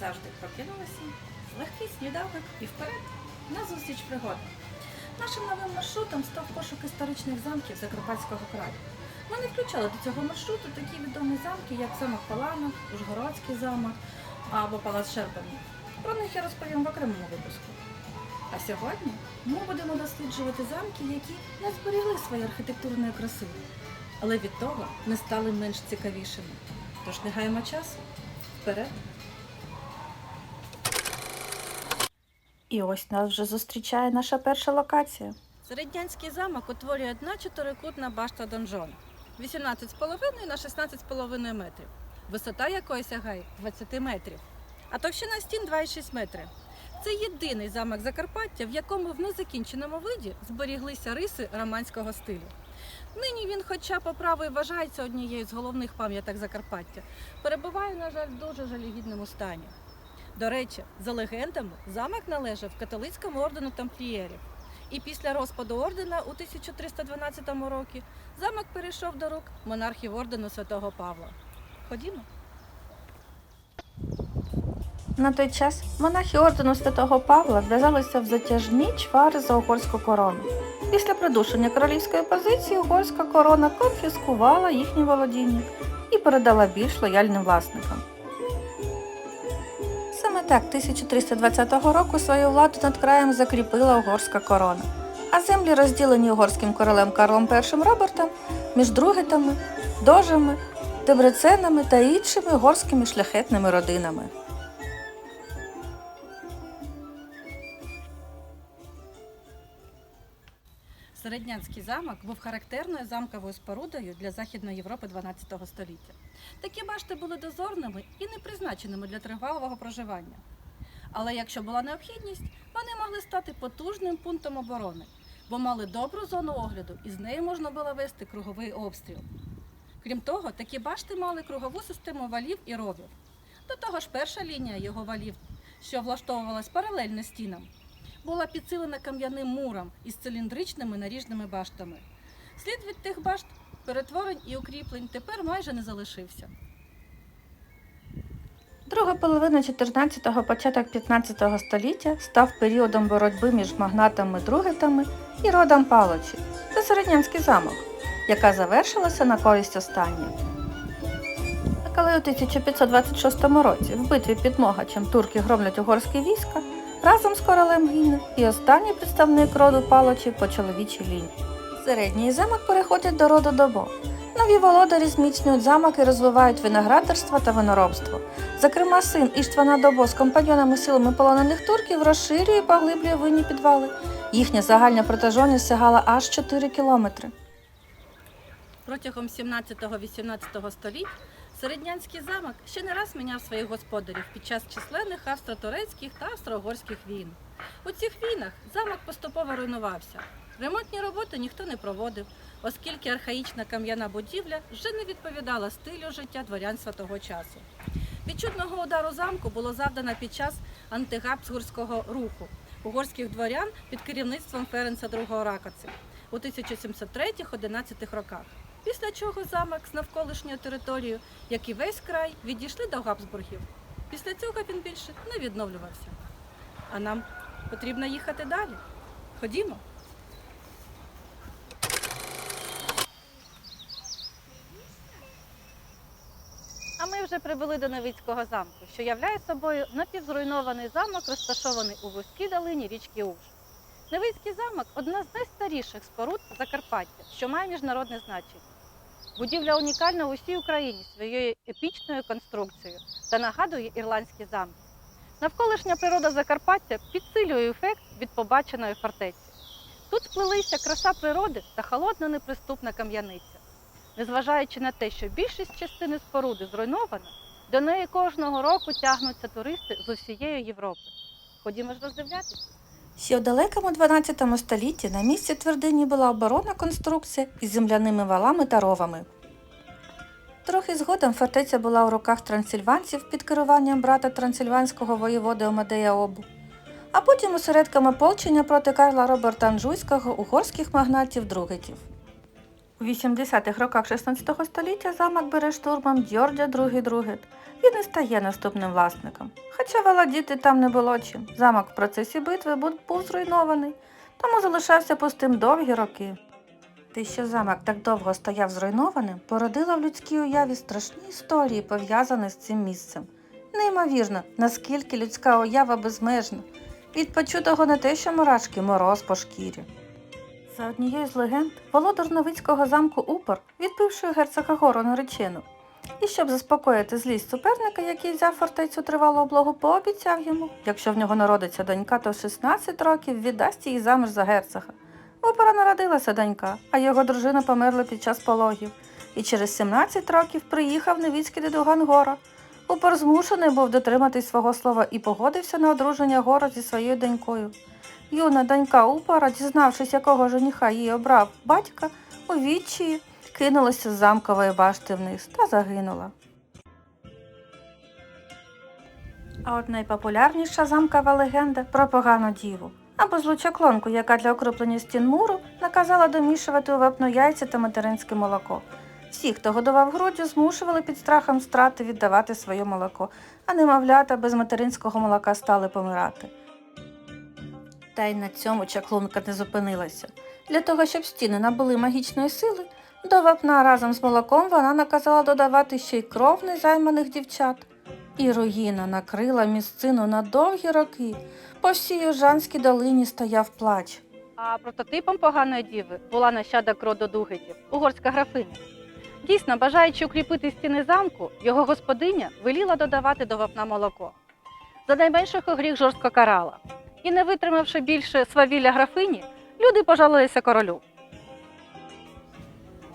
завжди, прокинулися, легкий сніданок і вперед на зустріч пригод. Нашим новим маршрутом став пошук історичних замків Закарпатського краю. Ми не включали до цього маршруту такі відомі замки, як замок Паланок, Ужгородський замок або Палац Шерпанів. Про них я розповім в окремому випуску. А сьогодні ми будемо досліджувати замки, які не зберігли своєї архітектурної краси, але від того не стали менш цікавішими. Тож не гаємо часу. Вперед! І ось нас вже зустрічає наша перша локація. Середнянський замок утворює одна чотирикутна башта донжон 18,5 на 16,5 метрів, висота якої сягає 20 метрів, а товщина стін 2,6 метри. Це єдиний замок Закарпаття, в якому в незакінченому виді зберіглися риси романського стилю. Нині він, хоча по праву і вважається однією з головних пам'яток Закарпаття, перебуває, на жаль, в дуже жалюгідному стані. До речі, за легендами, замок належав католицькому ордену тамплієрів. І після розпаду ордена у 1312 році замок перейшов до рук монархів ордену святого Павла. Ходімо. На той час монахи ордену святого Павла вв'язалися в затяжні чвари за угорську корону. Після придушення королівської позиції угорська корона конфіскувала їхні володіння і передала більш лояльним власникам. Так 1320 року свою владу над краєм закріпила угорська корона, а землі, розділені угорським королем Карлом І Робертом, між другитами, дожами, дебреценами та іншими угорськими шляхетними родинами. Середнянський замок був характерною замковою спорудою для Західної Європи 12 століття. Такі башти були дозорними і не призначеними для тривалого проживання. Але якщо була необхідність, вони могли стати потужним пунктом оборони, бо мали добру зону огляду і з нею можна було вести круговий обстріл. Крім того, такі башти мали кругову систему валів і ровів. До того ж, перша лінія його валів, що влаштовувалась паралельно стінам, була підсилена кам'яним муром із циліндричними наріжними баштами. Слід від тих башт, перетворень і укріплень тепер майже не залишився. Друга половина 14-го, початок 15-го століття став періодом боротьби між магнатами Другетами і родом Палочі та Середнянський замок, яка завершилася на користь останніх. А коли у 1526 році в битві під Могачем турки громлять угорське війська, разом з королем гине і останній представник роду Палочі по чоловічій лінії. Середній замок переходить до роду Добо. Нові володарі зміцнюють замок і розвивають виноградарство та виноробство. Зокрема, син Іштвана Добо з компаньонами силами полонених турків розширює і поглиблює винні підвали. Їхня загальна протяжність сягала аж 4 кілометри. Протягом 17-18 століть Середнянський замок ще не раз міняв своїх господарів під час численних австро-турецьких та австро-угорських війн. У цих війнах замок поступово руйнувався. Ремонтні роботи ніхто не проводив, оскільки архаїчна кам'яна будівля вже не відповідала стилю життя дворянства того часу. Відчутного удару замку було завдано під час антигабсбурзького руху угорських дворян під керівництвом Ференца II Ракоци у 1703-11 роках. Після чого замок з навколишньою територією, як і весь край, відійшли до Габсбургів. Після цього він більше не відновлювався. А нам потрібно їхати далі. Ходімо. А ми вже прибули до Новицького замку, що являє собою напівзруйнований замок, розташований у вузькій долині річки Уж. Новицький замок одна з найстаріших споруд Закарпаття, що має міжнародне значення. Будівля унікальна в усій Україні своєю епічною конструкцією та нагадує ірландські замки. Навколишня природа Закарпаття підсилює ефект від побаченої фортеці. Тут сплелися краса природи та холодна неприступна кам'яниця. Незважаючи на те, що більшість частини споруди зруйнована, до неї кожного року тягнуться туристи з усієї Європи. Ходімо ж роздивлятися. Ще в далекому 12 столітті на місці твердині була оборонна конструкція із земляними валами та ровами. Трохи згодом фортеця була у руках трансильванців під керуванням брата трансильванського воєводи Омадея Обу, а потім осередками ополчення проти Карла Роберта Анжуйського угорських магнатів другетів. У 80-х роках 16 століття замок бере штурмом Дьордя II Другет. Він і стає наступним власником. Хоча володіти там не було чим. Замок в процесі битви був зруйнований, тому залишався пустим довгі роки. Те, що замок так довго стояв зруйнованим, породило в людській уяві страшні історії, пов'язані з цим місцем. Неймовірно, наскільки людська уява безмежна. Від почутого не те, що мурашки, мороз по шкірі. За однією з легенд, володар Новицького замку Упор відбивши герцога гору наречену. І щоб заспокоїти злість суперника, який взяв фортецю тривалу облогу, пообіцяв йому, якщо в нього народиться донька, то 16 років віддасть її заміж за герцога. Упора народилася донька, а його дружина померла під час пологів. І через 17 років приїхав Невіцький дедуган Гора. Упор змушений був дотриматись свого слова і погодився на одруження Гора зі своєю донькою. Юна донька Упора, дізнавшись, якого жениха її обрав батька, у відчаї кинулася з замкової башти вниз та загинула. А от найпопулярніша замкова легенда про погану діву або злу чаклонку, яка для укріплення стін муру наказала домішувати у вапно яйця та материнське молоко. Всі, хто годував груддю, змушували під страхом страти віддавати своє молоко, а немовлята без материнського молока стали помирати. Та й на цьому чаклунка не зупинилася. Для того, щоб стіни набули магічної сили, до вапна разом з молоком вона наказала додавати ще й кров незайманих дівчат. І руїна накрила місцину на довгі роки. По всій Южанській долині стояв плач. А прототипом поганої діви була нащадок роду Дугетів, угорська графиня. Дійсно, бажаючи укріпити стіни замку, його господиня веліла додавати до вапна молоко. За найменших гріх жорстко карала. І не витримавши більше свавілля графині, люди пожалилися королю.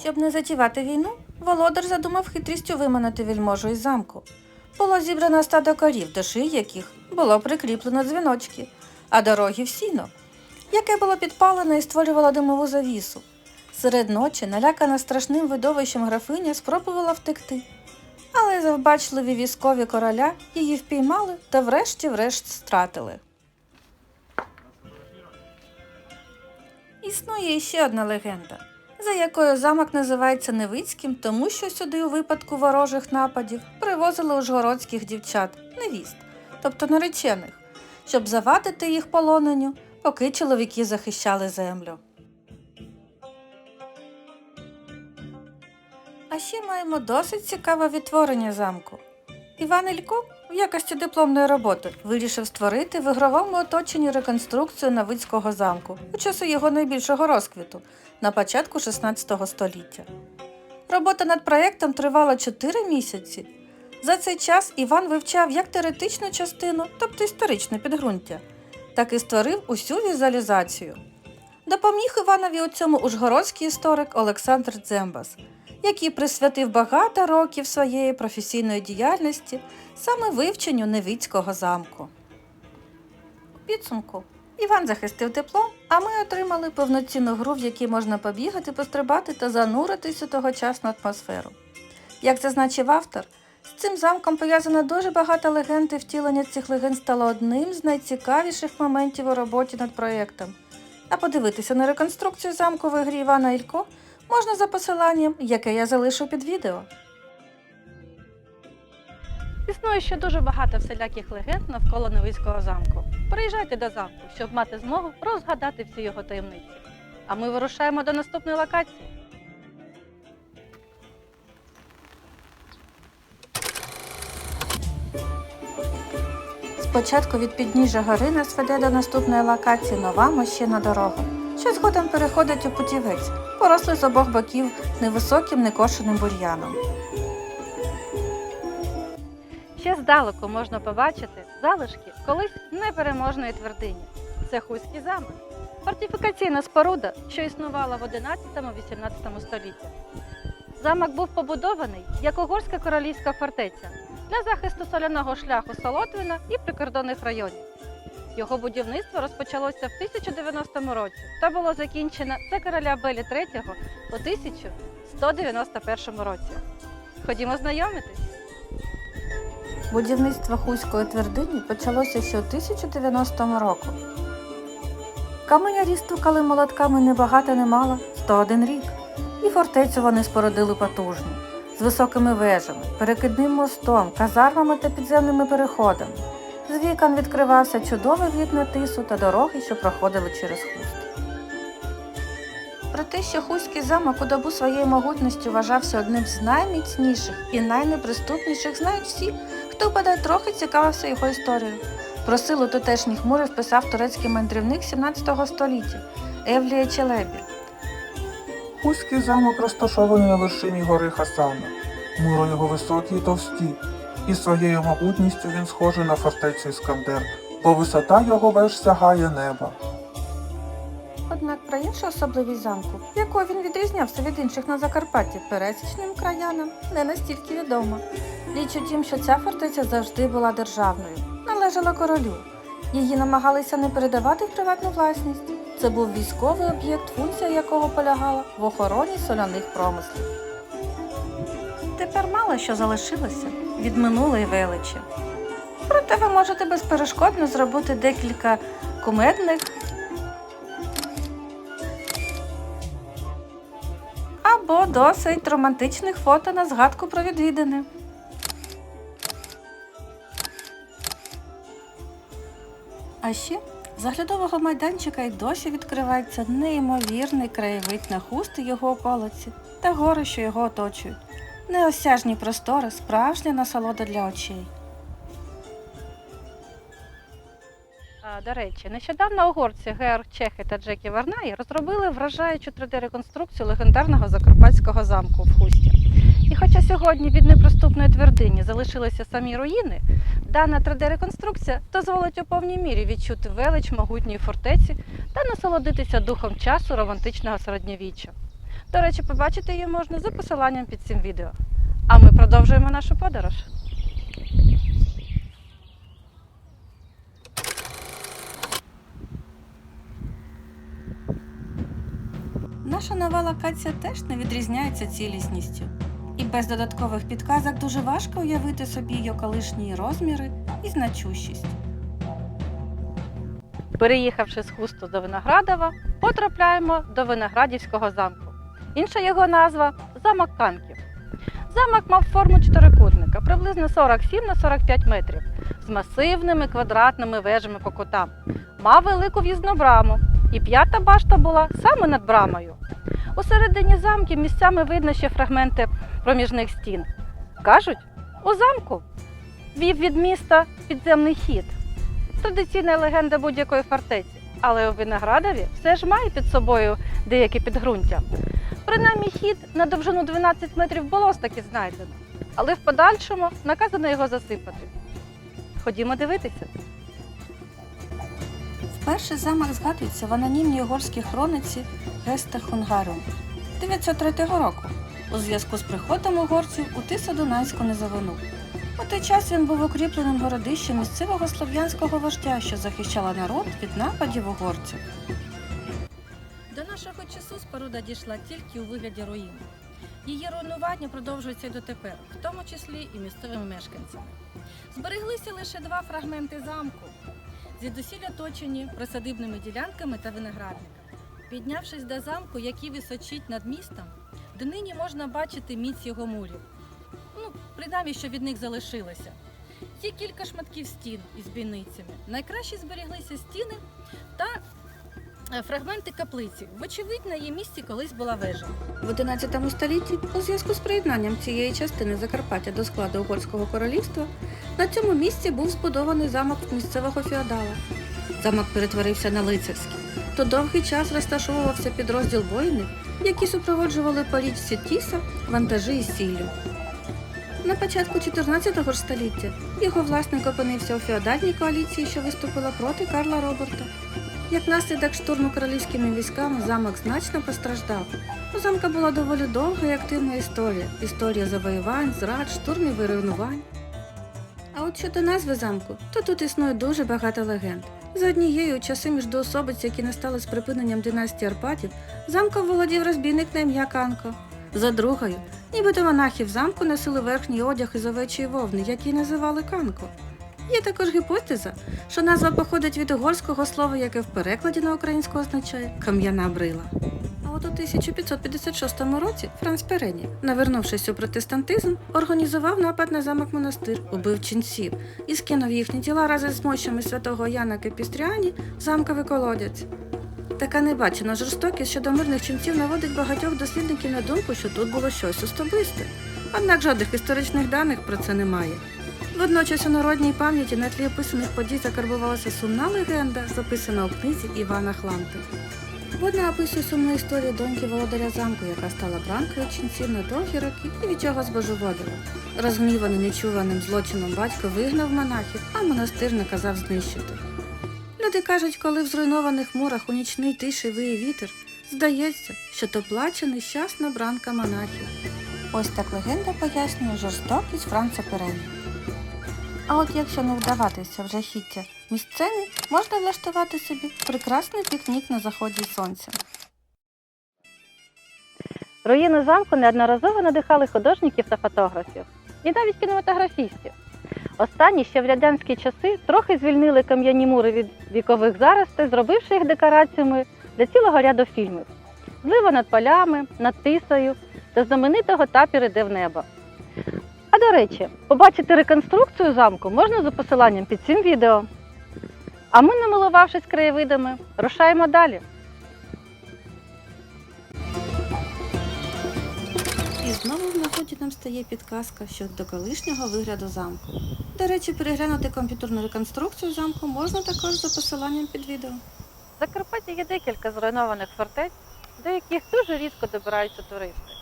Щоб не затівати війну, володар задумав хитрістю виманити вельможу із замку. Було зібрано стадо корів, до шиї яких було прикріплено дзвіночки, а дороги в сіно, яке було підпалено і створювало димову завісу. Серед ночі, налякана страшним видовищем графиня, спробувала втекти. Але завбачливі військові короля її впіймали та врешті-врешт стратили. Існує ще одна легенда, за якою замок називається Невицьким, тому що сюди у випадку ворожих нападів привозили ужгородських дівчат, невіст, тобто наречених, щоб завадити їх полоненню, поки чоловіки захищали землю. А ще маємо досить цікаве відтворення замку. Іван Ілько в якості дипломної роботи вирішив створити в ігровому оточенні реконструкцію Новицького замку у часи його найбільшого розквіту на початку 16 століття. Робота над проєктом тривала 4 місяці. За цей час Іван вивчав як теоретичну частину, тобто історичне підґрунтя, так і створив усю візуалізацію. Допоміг Іванові у цьому ужгородський історик Олександр Дзембас, який присвятив багато років своєї професійної діяльності саме вивченню Невицького замку. У підсумку Іван захистив тепло, а ми отримали повноцінну гру, в якій можна побігати, пострибати та зануритись у тогочасну атмосферу. Як зазначив автор, з цим замком пов'язано дуже багато легенд і втілення цих легенд стало одним з найцікавіших моментів у роботі над проєктом. А подивитися на реконструкцію замку в ігрі Івана Ілько можна за посиланням, яке я залишу під відео. Існує ще дуже багато всіляких легенд навколо Невицького замку. Приїжджайте до замку, щоб мати змогу розгадати всі його таємниці. А ми вирушаємо до наступної локації. Спочатку від підніжжя гори нас веде до наступної локації нова мощина дорога, що згодом переходить у путівець, порослий з обох боків невисоким некошеним бур'яном. Ще здалеку можна побачити залишки колись непереможної твердині. Це Хуський замок. Фортифікаційна споруда, що існувала в 11-18 століттях. Замок був побудований як угорська королівська фортеця для захисту соляного шляху Солотвіна і прикордонних районів. Його будівництво розпочалося в 1090 році та було закінчено за короля Белі III у 1191 році. Ходімо знайомитись. Будівництво Хуської твердині почалося ще у 1090 року. Каменярі стукали молотками не багато не мало 101 рік. І фортецю вони спорудили потужну, з високими вежами, перекидним мостом, казармами та підземними переходами. З вікон відкривався чудовий вид на тису та дороги, що проходили через хуст. Про те, що Хуський замок у добу своєї могутності вважався одним з найміцніших і найнеприступніших, знають всі, хто бодай трохи цікавився його історією. Про силу тутешніх мурів писав турецький мандрівник 17 століття Евлія Челебі. Хуський замок розташований на вершині гори Хасана. Мури його високі й товсті, і своєю могутністю він схожий на фортецю Іскандер, бо висота його веж сягає неба. Однак про іншу особливість замку, якою він відрізнявся від інших на Закарпатті пересічним краянам, не настільки відомо. Річ у тім, що ця фортеця завжди була державною, належала королю. Її намагалися не передавати в приватну власність. Це був військовий об'єкт, функція якого полягала в охороні соляних промислів. Тепер мало що залишилося від минулої величі. Проте ви можете безперешкодно зробити декілька кумедних або досить романтичних фото на згадку про відвідини. А ще з оглядового майданчика й досі відкривається неймовірний краєвид на хуст його околиці та гори, що його оточують. Неосяжні простори, справжня насолода для очей. До речі, нещодавно угорці Георг Чехи та Джекі Варнай розробили вражаючу 3D-реконструкцію легендарного закарпатського замку в Хусті. І хоча сьогодні від неприступної твердині залишилися самі руїни, дана 3D-реконструкція дозволить у повній мірі відчути велич могутньої фортеці та насолодитися духом часу романтичного середньовіччя. До речі, побачити її можна за посиланням під цим відео. А ми продовжуємо нашу подорож. Наша нова локація теж не відрізняється цілісністю. І без додаткових підказок дуже важко уявити собі її колишні розміри і значущість. Переїхавши з хусту до Виноградова, потрапляємо до Виноградівського замку. Інша його назва замок Канків. Замок мав форму чотирикутника, приблизно 47 на 45 метрів, з масивними квадратними вежами по кутам. Мав велику в'їзну браму, і п'ята башта була саме над брамою. У середині замків місцями видно ще фрагменти проміжних стін. Кажуть, у замку вів від міста підземний хід традиційна легенда будь-якої фортеці, але у Виноградові все ж має під собою деяке підґрунтя. Принаймні хід на довжину 12 метрів було таки знайдено, але в подальшому наказано його засипати. Ходімо дивитися. Вперше замок згадується в анонімній угорській хрониці Геста Хунгарум 903 року у зв'язку з приходом угорців у Тисо-Дунайську низовину. У той час він був укріпленим городищем місцевого слов'янського вождя, що захищала народ від нападів угорців. Нашого часу споруда дійшла тільки у вигляді руїн. Її руйнування продовжується дотепер, в тому числі і місцевими мешканцями. Збереглися лише два фрагменти замку, звідусіль оточені присадибними ділянками та виноградниками. Піднявшись до замку, який височить над містом, донині можна бачити міць його мурів. Ну, принаймні, що від них залишилося. Є кілька шматків стін із бійницями. Найкраще зберіглися стіни та фрагменти каплиці. Вочевидь, на її місці колись була вежа. В 11 столітті, у зв'язку з приєднанням цієї частини Закарпаття до складу Угорського королівства, на цьому місці був збудований замок місцевого феодала. Замок перетворився на лицарський. То довгий час розташовувався підрозділ воїнів, які супроводжували по річці Тіса вантажі із сіллю. На початку 14 ж століття його власник опинився у феодальній коаліції, що виступила проти Карла Роберта. Як наслідок штурму королівськими військами замок значно постраждав. У замка була доволі довга і активна історія. Історія завоювань, зрад, штурмів і руйнувань. А от щодо назви замку, то тут існує дуже багато легенд. За однією у часи міждоособиць, які настали з припиненням династії Арпатів, замком володів розбійник на ім'я Канко. За другою, нібито монахи в замку носили верхній одяг із овечої вовни, який називали Канко. Є також гіпотеза, що назва походить від угорського слова, яке в перекладі на українську означає кам'яна брила. А от у 1556 році Франц Перені, навернувшись у протестантизм, організував напад на замок монастир, убив ченців і скинув їхні тіла разом з мощами святого Яна Кепістріані в замковий колодязь. Така небачена жорстокість щодо мирних ченців наводить багатьох дослідників на думку, що тут було щось особисте. Однак жодних історичних даних про це немає. Водночас у народній пам'яті на тлі описаних подій закарбувалася сумна легенда, записана у книзі Івана Хланти. Вона описує сумну історію доньки володаря замку, яка стала бранкою ченців на довгі роки і від чого збожеволіла. Розгніваний нечуваним злочином батько вигнав монахів, а монастир наказав знищити. Люди кажуть, коли в зруйнованих мурах у нічний тиші виє вітер, здається, що то плаче нещасна бранка монахів. Ось так легенда пояснює жорстокість Франца Перені. А от якщо не вдаватися в жахіття місцини, можна влаштувати собі прекрасний пікнік на заході сонця. Руїни замку неодноразово надихали художників та фотографів, і навіть кінематографістів. Останні ще в радянські часи трохи звільнили кам'яні мури від вікових заростей, зробивши їх декораціями для цілого ряду фільмів. Злива над полями, над тисою та знаменитого тапір іде в небо. А до речі, побачити реконструкцію замку можна за посиланням під цим відео. А ми, намилувавшись краєвидами, рушаємо далі. І знову в нагоді нам стає підказка щодо колишнього вигляду замку. До речі, переглянути комп'ютерну реконструкцію замку можна також за посиланням під відео. В Закарпатті є декілька зруйнованих фортець, до яких дуже рідко добираються туристи.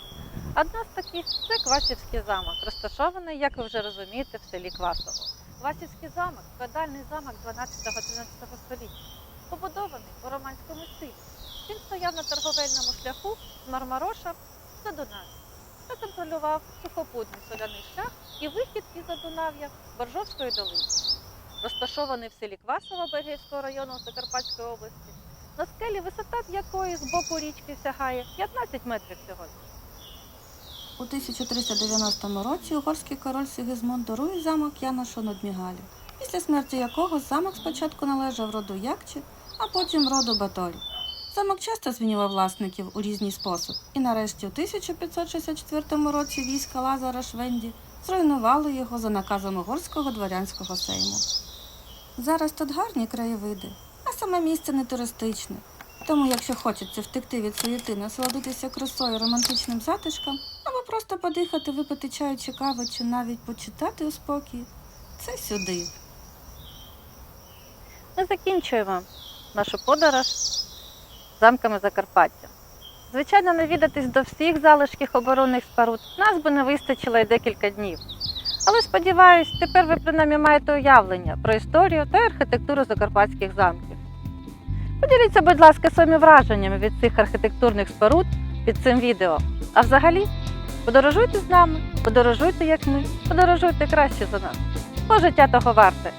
Одна з таких це Квасівський замок, розташований, як ви вже розумієте, в селі Квасово. Квасівський замок феодальний замок 12-13 століття, побудований у романському стилі. Він стояв на торговельному шляху з Мармароша до Дунаю та контролював сухопутний соляний шлях і вихід із Задунав'я Боржовської долини розташований в селі Квасово Бергівського району Закарпатської області, на скелі висота якої з боку річки сягає 15 метрів всього. У 1390 році угорський король Сигизмунд дарує замок Яношу Нудмігалі, після смерті якого замок спочатку належав роду Якчі, а потім роду Баторі. Замок часто змінював власників у різний спосіб, і нарешті у 1564 році війська Лазара Швенді зруйнували його за наказом угорського дворянського сейму. Зараз тут гарні краєвиди, а саме місце не туристичне. Тому, якщо хочеться втекти від суєти, насолодитися красою, романтичним затишком, або просто подихати, випити чаю чи кави, чи навіть почитати у спокій, це сюди. Ми закінчуємо нашу подорож замками Закарпаття. Звичайно, навідатись до всіх залишків оборонних споруд нас би не вистачило й декілька днів. Але сподіваюсь, тепер ви принаймні маєте уявлення про історію та архітектуру закарпатських замків. Поділіться, будь ласка, своїми враженнями від цих архітектурних споруд під цим відео. А взагалі, подорожуйте з нами, подорожуйте як ми, подорожуйте краще за нас. Бо життя того варте.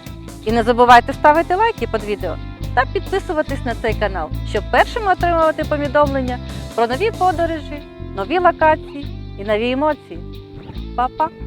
І не забувайте ставити лайки під відео та підписуватись на цей канал, щоб першими отримувати повідомлення про нові подорожі, нові локації і нові емоції. Па-па!